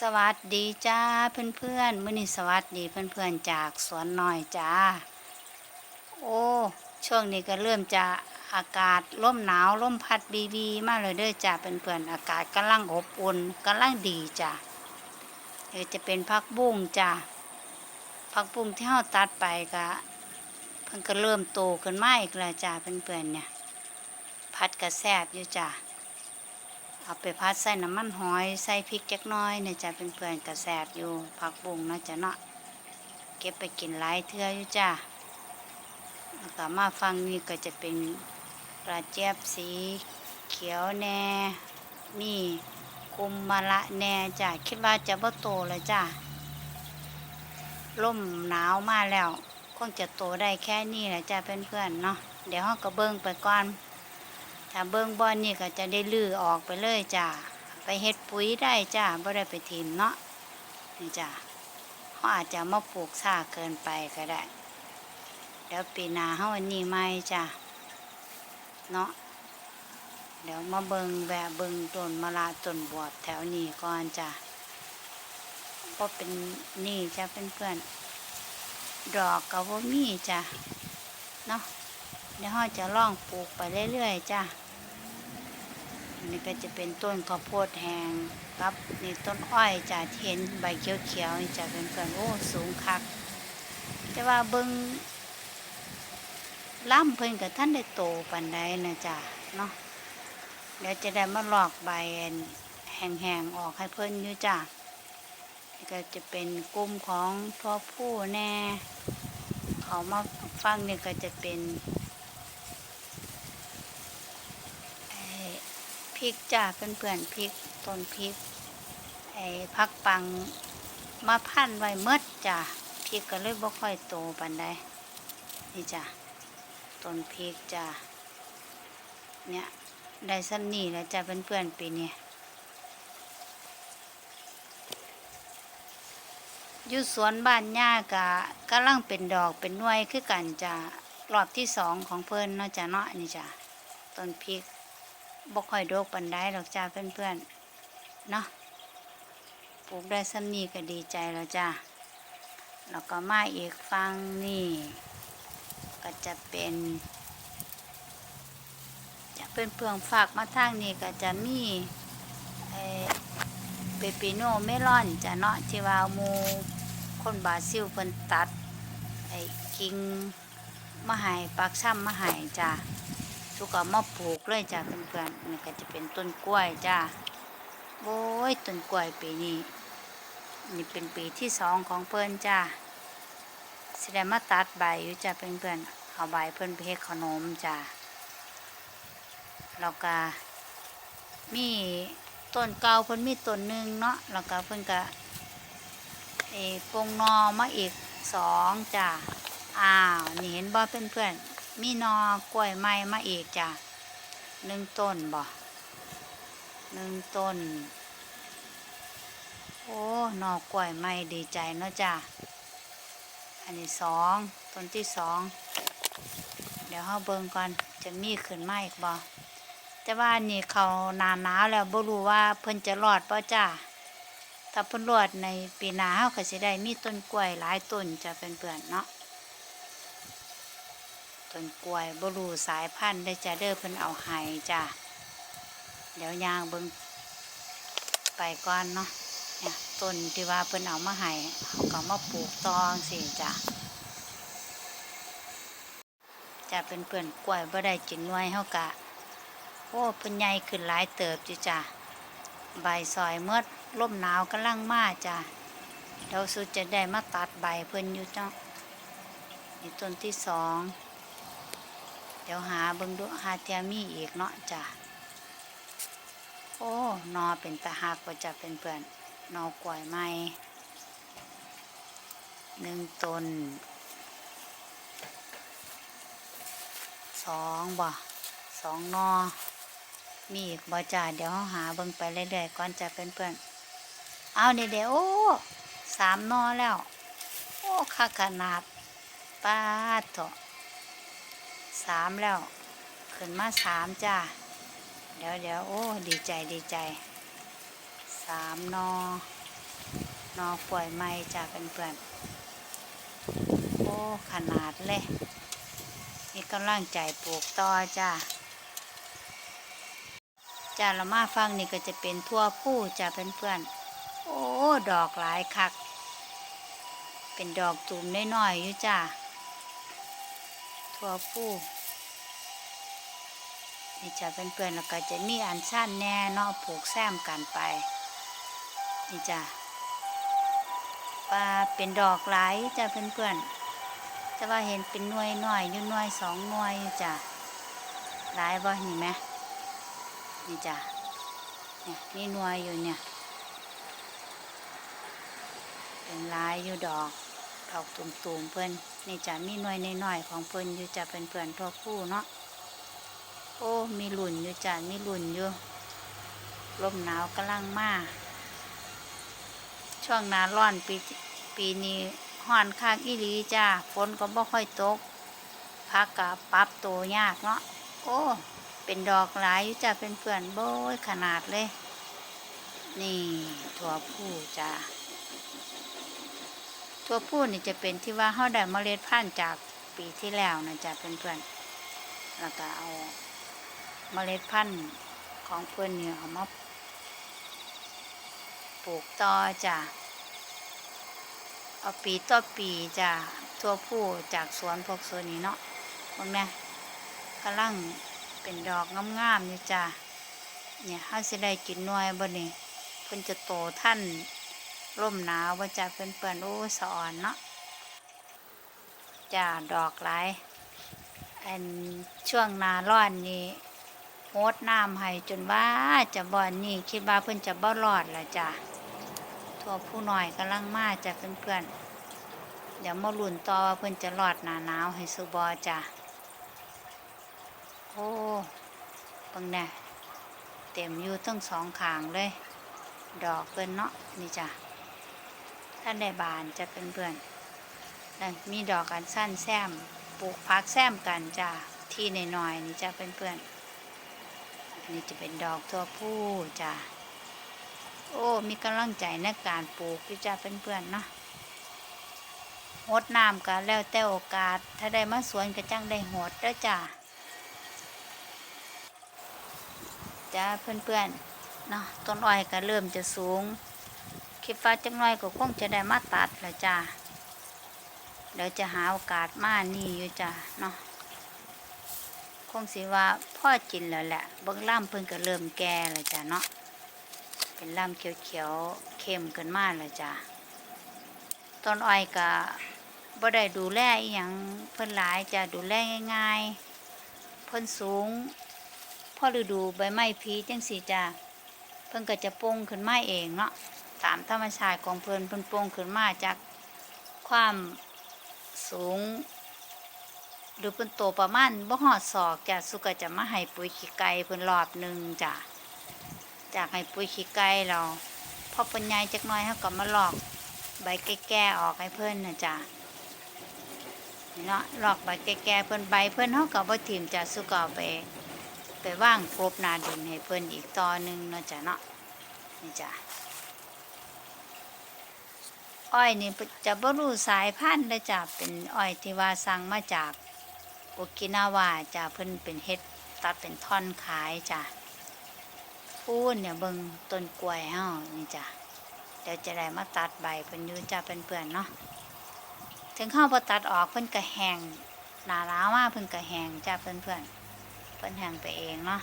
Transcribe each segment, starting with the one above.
สวัสดีจ้าเพื่อนๆมื้อนี้สวัสดีเพื่อนๆจากสวนน้อยจ้า โอ้ ช่วงนี้ก็เริ่มจะอากาศร่มหนาวร่มพัดบีบีมาเลยเด้อจ้าเพื่อนๆอากาศกำลังอบอุ่นกำลังดีจ้าเดี๋ยวจะเป็นพักบุ้งจ้าพักบุ้งที่เฮาตัดไปก็เพิ่นก็เริ่มโตขึ้นมาอีกแล้วจ้าเพื่อนๆเนี่ย พัดกระแซบอยู่จ้า เอาไปพัดใส่น้ำมันหอย ใส่พริกจักน้อยเนี่ยจะเป็นเพื่อนกระแสบอยู่ผักบุ้งนาะจะเนาะเก็บไปกินหลายเทื่ออยู่จ้าแล้วก็มาฟังนี่ก็จะเป็นกระเจี๊ยบสีเขียวแน่มีกุมมะละแน่จ้าคิดว่าจะบ่โตเลยจ้าล่มหนาวมาแล้ว คงจะโตได้แค่นี้แหละจ้าเพื่อนๆเนาะเดี๋ยวเราก็เบิ่งไปก่อน ถ้าเบิ้งบอนนี่ก็จะได้ลื้อออกไปเลยจ้าไปเฮ็ดปุ๋ยได้จ้าบ่ได้ไปถิ่มเนาะนี่จ้าเขาอาจจะมาปลูกซ่าเกินไปก็ได้ เดี๋ยวปีหน้าเฮาอันนี้ไม่จ้าเนาะเดี๋ยวมาเบิงแวะเบิงต้นมะละต้นบวบแถวนี้ก่อนจ้าเพราะเป็นนี่จ้าเพื่อนๆดอกก็บ่มีจ้าเนาะเดี๋ยวเราจะล่องปลูกไปเรื่อยๆจ้า อันนี้ก็จะเป็นต้นข้าวโพดแห้งครับนี่ต้นอ้อยจ้าเห็นใบเขียวๆนี่จะเป็นเพื่อนโอ้สูงคัก แต่ว่าเบิงล่ำเพิ่นกับท่านได้โตปันใดนะจ้าเนาะเดี๋ยวจะได้มาหลอกใบแห้งๆออกให้เพิ่นอยู่จ้านี่ก็จะเป็นกลุ่มของทั่วผู้แน่ เขามาฟังนี่ก็จะเป็นไอ้พ ริกจ้าเพื่อนๆพริกต้นพริกไอ้พักปังมาพันไว้เมดจ้าพริกก็เลยบ่ค่อยโตปันใดนี่จ้าต้นพริกจ้าเนี่ยได้สันนี่แล้วจ้าเพื่อนๆปีนี้อยู่สวนบ้านย่ากะกำลังเป็นดอกเป็นหน่วยคือกันจ้ารอบที่สองของเพิ่นเนาะจ้าเนาะนี่จ้าต้นพริก บ่ค่อยโดกปันไดหรอกจ้าเพื่อนๆเนาะปลูกได้ซ้ำนี่ก็ดีใจแล้วจ้าแล้วก็มาอีกฟังนี่ ก็จะเป็นจะเป็นเปลืองฝากมาทางนี้ก็จะมีไอ้เปปิโนเมลอนจะเนาะที่ว่ามูคนบาซิลเพิ่นตัดไอ้กิ่งมาใหายปากช่ำมาใหายจ้ะ ทุกก็มาปลูกเลยจ้ะเพื่อนๆนี่ก็จะเป็นต้นกล้วยจ้ะโอ้ยต้นกล้วยปีนี้นี่เป็นปีที่สองของเพิ่อนจ้ะสิได้มาตัดใบอยู่จ้ะเพื่อนๆเอาใบเพิ่อนไปเฮ็ดขนมจ้ะแล้วก็มีต้นเก่าเพิ่นมีต้นหนึ่งเนาะแล้วก็เพิ่นก็เออปงนอมาอีกสองจ้ะอ้าวนี่เห็นบ่เพื่อนเพื่อนๆ มีนอกล้วยไม้มาอีกจ้ะหนึ่งต้นบ่หนึ่งต้น โอ้หนอกล้วยไม้ดีใจเนาะจ้ะอันนี้สองต้นที่สองเดี๋ยวเฮาเบิ่งก่อนจะมีขึ้นมาอีกบ่แต่ว่านี่เขานานหนาวแล้วบ่รู้ว่าเพิ่นจะรอดป่ะจ้าถ้าเพิ่นรอดในปีหน้าเฮาก็สิได้มีต้นกล้วยหลายต้นจะเป็นเพื่อนเนาะ ต้นกล้วยบรูสายพันธุ์ได้จะเด้อเพิ่นเอาให้จ้าเดี๋ยวยางเบิ่งไปก่อนเนาะเนี่ยต้นที่ว่าเพิ่นเอามาให้เฮาก็มาปลูกตองสิจ้าจะเป็นเพื่อนกล้วยบ่ได้กินน่วยเฮากะโอ้เพิ่นใหญ่ขึ้นหลายเติบอยู่จ้ะใบซอยเมื่อลมหนาวกำลังมาจ้ะเดี๋ยวสุดจะได้มาตัดใบเพิ่นอยู่จ้ะนี่ต้นที่สอง เดี๋ยวหาเบิ่งดูหาเทียมีอีกเนาะจ้ะโอ้นอเป็นตะหักว่าจะเป็นเพื่อนนอกล้วยไม้หนึ่งตนสองบ่สองนอมีอีกบ่จ่าเดี๋ยวเราหาเบิ่งไปเรื่อยๆก่อนจะเป็นเพื่อนเอาเดี๋ยวเดี๋ยวโอ้สามนอแล้ว โอ้ค่าขนาดป้าเถอะ สามแล้วขึ้นมาสามจ้าเดี๋ยวเดี๋ยวโอ้ ดีใจดีใจสามนอนอป่วยไม่จ้าเป็นเพื่อนๆโอ้ ขนาดเลยมีกำลังใจปลูกต่อจ้าจ้าละมาฟังนี่ก็จะเป็นทั่วผู้จ้าเป็นเพื่อนๆโอ้ ดอกหลายคัก เป็นดอกตุ่มน้อยๆอยู่จ้า ทั่วผู้นี่จะเป็นเพื่อนๆแล้วก็จะมีอันสั้นแน่เนาะผูกแซมกันไป นี่จ้ะปลาเป็นดอกหลายจ้ะเพื่อนๆแต่ว่าเห็นเป็นหน่วยหน่อยอยู่หน่วยสองหน่วยจ้ะหลายบ่นี่ไหมนี่จ้ะเนี่ยนี่หน่วยอยู่เนี่ย เป็นลายอยู่ดอก ดอกตุ่มๆเพื่อนนี่จะมีหน่วยใน้อยของเพื่อนอยู่จะเป็นเพื่อนๆทั่วผู้เนาะโอ้มีหลุนอยู่จ้ะมีหลุนอยู่ลมหนาวกำลังมาช่วงหนาร้อนปีปีนี้ห้อนคักอีหลีจ้าฝนก็บ่ค่อยตกพักกับปรับตัวยากเนาะโอ้เป็นดอกหลายอยู่จ้ะเป็นเพื่อนโบยขนาดเลย นี่ถั่วผู้จ้า ถั่วผู้นี่จะเป็นที่ว่าเขาได้เมล็ดพันธุ์จากปีที่แล้วนะจ้ะเป็นเพื่อนๆแล้วก็เอาเมล็ดพันธุ์ของเพื่อนเนี่ยเอามาปลูกต่อจ้ะเอาปีต่อปีจ้ะทั่วผู้จากสวนพวกสวนนี้เนาะพวกนี้กำลังเป็นดอกงามๆอยู่จ้ะเนี่ยเขาสิได้กินน่วยบ่นี่เพิ่นจะโตท่าน ร่มหนาวบ่จ้ะเพื่อนๆโอ้สอนเนาะจ้ะดอกหลายอันช่วงหนาร้อนนี้โหดน้ำให้จนว่าจะบ่อนนี่คิดว่าเพิ่นจะบ่รอดละจ้ะทั่วผู้หน้อยกำลังมาจะเพื่อนๆเดี๋ยวมาลุ่นต่อว่าเพิ่นจะรอดหนาหนาวให้สุบอจ้ะโอ้ปังแน่เต็มอยู่ทั้งสองขางเลย ดอกเพิ่นเนาะนี่จ้ะ ท่านได้บานจะเป็นเพื่อนมีดอกกันสั้นแซมปลูกพักแซมกันจ้าที่ในหน่อยนี่จะเป็นเพื่อนอันนี้จะเป็นดอกตัวผู้จ้าโอ้ มีกำลังใจในการปลูกที่จะเป็นเพื่อนๆเนาะหดน้ำกันแล้วแต่โอกาส ถ้าได้มาสวนก็จังได้หดเด้อจ้าจ้าเพื่อนๆเนาะต้นอ้อยก็เริ่มจะสูง คิดว่าจังน้อยก็คงจะได้มาตัดแล้วจ้าเดี๋ยวจะหาโอกาสมานี่อยู่จ้ะเนาะคงสิว่าพ่อจินแล้วแหละเบิ้งล่ำเพิ่นก็เริ่มแก่แล้วจ้ะเนาะเป็นล่ำเขียวๆเข้มขึ้นมาแล้วจ้ะต้นอ้อยก็บ่ได้ดูแลอีหยังเพิ่นหลายจะดูแลง่ายๆเพิ่นสูงพอฤดูใบไม้ผลีจังสีจ้ะเพิ่นก็จะโป่งขึ้นมาเองเนาะ ตามธรรมชาติของเพิ่นเพิ่นโป่งขึ้นมาจากความสูง หรือเป็นโตประมาณบ่หอดศอกจ้ะสุกจะมาให้ปุ๋ยขี้ไก่เพิ่นรอบหนึ่งจ้ะจากให้ปุ๋ยขี้ไก่เราพอเพิ่นใหญ่จักหน้อยเฮาก็มาลอกใบแก่ๆออกให้เพิ่นนะจ้ะเนาะหลอกใบแก่ๆเพิ่นใบเพิ่นเฮาก็บ่ถิ่มจ้ะสุกเอาไปไปว่างกลบนาดินให้เพิ่นอีกต่อหนึ่งเนาะจ้ะเนาะนี่จ้ะ อ้อยนี่จะบ่รู้สายพันธุ์ได้จ้ะเป็นอ้อยที่ว่าสั่งมาจากโอกินาวาจ้ะเพิ่นเป็นเฮ็ดตัดเป็นท่อนขายจ้ะพูนเนี่ยเบิ่งต้นกล้วยเฮานี่จ้ะเดี๋ยวจะได้มาตัดใบเพิ่นอยู่จ้ะเป็นเพื่อนๆเนาะถึงเฮาบ่ตัดออกเพิ่นก็แห้งหนาหนาวมาเพิ่นก็แห้งจ้ะเพื่อนๆเพิ่นแห้งไปเองเนาะ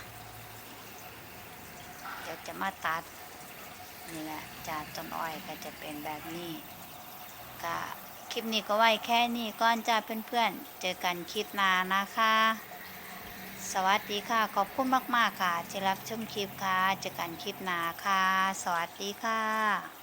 เดี๋ยวจะมาตัดนี่แหละจากต้นอ้อยก็จะเป็นแบบนี้ ก็คลิปนี้ก็ไว้แค่นี้ก่อนจ้าเพื่อนๆ เจอกันคลิปหน้านะคะ สวัสดีค่ะ ขอบคุณมากๆค่ะที่รับชมคลิปค่ะ เจอกันคลิปหน้าค่ะ สวัสดีค่ะ